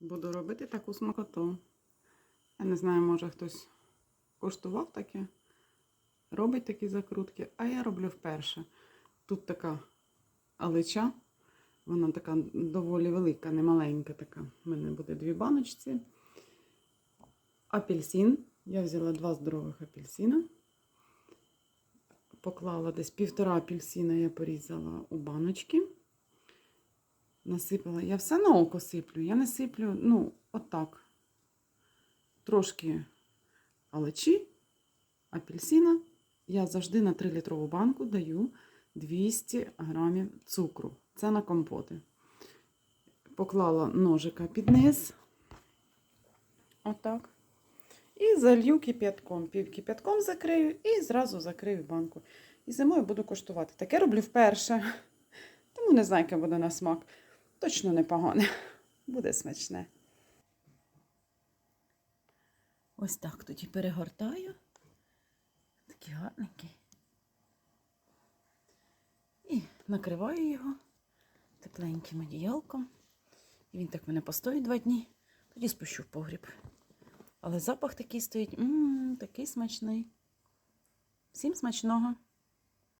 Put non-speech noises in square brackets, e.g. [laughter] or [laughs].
Буду робити таку смакоту. Я не знаю, може хтось коштував таке, робить такі закрутки, а я роблю вперше. Тут така алича, вона така доволі велика, не маленька така. У мене буде дві баночці. Апельсин. Я взяла два здорових апельсина. Поклала десь півтора апельсина, я порізала у баночки. Насипала. Я все на око сиплю. Я не сиплю, ну, отак. Трошки алечі, апельсина. Я завжди на 3-літрову банку даю 200 грамів цукру. Це на компоти. Поклала ножика під низ. Отак. І залью кип'ятком. Пів кип'ятком закрию і зразу закрию банку. І зимою буду коштувати. Таке роблю вперше. Тому не знаю, яке буде на смак. Точно непогане. [laughs] Буде смачне. Ось так тоді перегортаю. Такий гарненький. І накриваю його тепленьким одіялком. І він так мене постоїть два дні. Тоді спущу в погріб. Але запах такий стоїть, м такий смачний. Всім смачного!